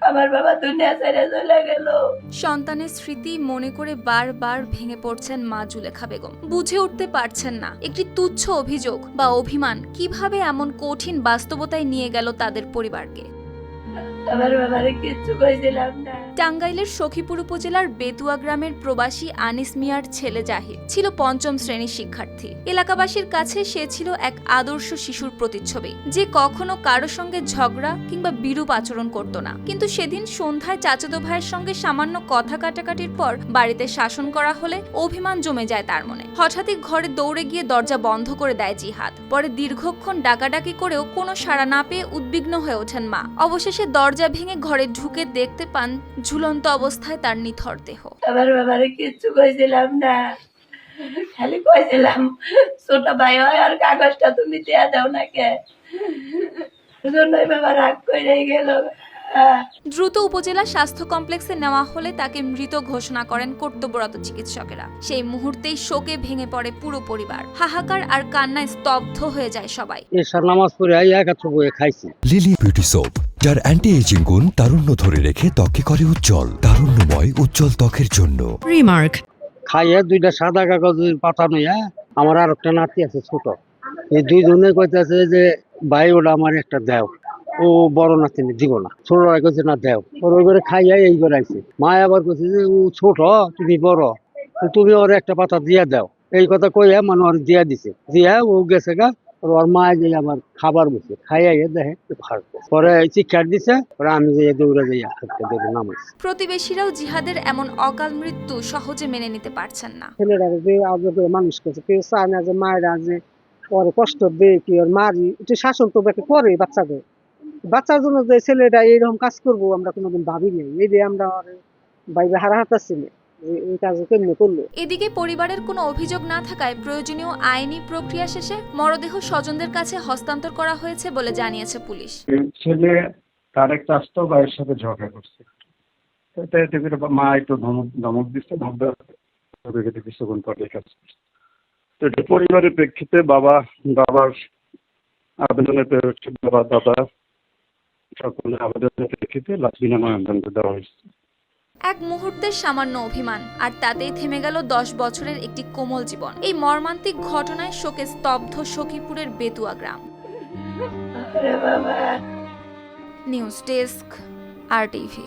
আমার বাবা সন্তানের স্মৃতি মনে করে বারবার ভেঙে পড়ছেন মা জুলেখা বেগম। বুঝে উঠতে পারছেন না, একটি তুচ্ছ অভিযোগ বা অভিমান কীভাবে এমন কঠিন বাস্তবতায় নিয়ে গেল তাদের পরিবারকে। আমার বাবারে কিচ্ছু কইছিলাম না। টাঙ্গাইলের সখীপুর উপজেলার বেতুয়া গ্রামের প্রবাসী আনিস মিয়ার ছেলে জাহিদ ছিল পঞ্চম শ্রেণির শিক্ষার্থী। এলাকাবাসীর কাছে সে ছিল এক আদর্শ শিশুর প্রতিচ্ছবি, যে কখনো কারও সঙ্গে ঝগড়া কিংবা বিরূপ আচরণ করত না। কিন্তু সেদিন সন্ধ্যায় চাচাতো ভাইয়ের সঙ্গে সামান্য কথা কাটাকাটির পর বাড়িতে শাসন করা হলে অভিমান জমে যায় তার মনে। হঠাৎই ঘরে দৌড়ে গিয়ে দরজা বন্ধ করে দেয় জিহাদ। পরে দীর্ঘক্ষণ ডাকাডাকি করেও কোনো সাড়া না পেয়ে উদ্বিগ্ন হয়ে ওঠেন মা। অবশেষে দরজা ভেঙে ঘরে ঢুকে দেখতে পান ঝুলন্ত অবস্থায় তার নিথর দেহ। আমার বাবারে কিচ্ছু কইছিলাম না। খালি কইছিলাম ছোট ভাই হয় আর কাগজটা তুমি দেয়া দাও না কে? জন্যই বাবা রাগ করে গেল। দ্রুত উপজেলা স্বাস্থ্য কমপ্লেক্সে নেওয়া হলে তাকে মৃত ঘোষণা করেন কর্তব্যরত চিকিৎসকেরা। সেই মুহূর্তেই শোকে ভেঙে পড়ে পুরো পরিবার। হাহাকার আর কান্নায় স্তব্ধ হয়ে যায় সবাই। নামাজ পড়ে খাইছি। লিলি বিউটি সোপ যার অ্যান্টি এজিং গুণ তারুণ্য ধরে রেখে ত্বকে করে উজ্জ্বল তারুণ্যময় উজ্জ্বল ত্বকের জন্য। Remark. খাইয়া দুইটা সাদা কাগজ পাতা নইয়া আমার আর একটা নাতি আছে ছোট। এই দুইজনে কইতেছে যে ভাই ওটা আমার একটা দেও। ও বড় নাতিনি দিব না। ছোটরা কইছে না দেও। ওর ওই করে খাইয়া এই করে আইছে। মা আবার কইছে যে ও ছোট তুমি বড়। তুমি ওর একটা পাতা দিয়া দাও। এই কথা কইয়া মানে ওর দিয়া দিছে। দিয়া ও গেছে গা আর ওর মা যে আমার খাবার বসে খাইয়া দেখে ভার পরে দিছে পরে আমি যে দৌড়ে যাই প্রতিবেশীরাও জিহাদের এমন অকাল মৃত্যু সহজে মেনে নিতে পারছেন না। ছেলেরা যে মানুষ করছে কেউ চায় না যে মায়েরা যে পরে কষ্ট দেয় কি ওর মারি একটু শাসন তো করে বাচ্চাদের? বাচ্চার জন্য যে ছেলেটা এইরকম কাজ করব আমরা কোনোদিন ভাবি নাই এই যে আমরা বাইরে হারা হাতাচ্ছি না। এদিকে পরিবারের কোনো অভিযোগ না থাকায় প্রয়োজনীয় আইনি প্রক্রিয়া শেষে মরদেহ স্বজনদের কাছে হস্তান্তর করা হয়েছে বলে জানিয়েছে পুলিশ। ছেলে তার একটা আস্ত ভাইয়ের সাথে ঝগড়া করছে। মা একটু ধমক ধমক দিচ্ছে ধমক কিছুক্ষণ পরে কাজ তো এটা পরিবারের প্রেক্ষিতে বাবা বাবার আবেদনের প্রেক্ষিতে বাবা দাদা সকলের আবেদনের প্রেক্ষিতে লাশ বিনাময় অন্তর্গত দেওয়া হয়েছে। এক মুহূর্তের সামান্য অভিমান আর তাতেই থেমে গেল দশ বছরের একটি কোমল জীবন। এই মর্মান্তিক ঘটনায় শোকে স্তব্ধ সখীপুরের বেতুয়া গ্রাম। News desk R TV.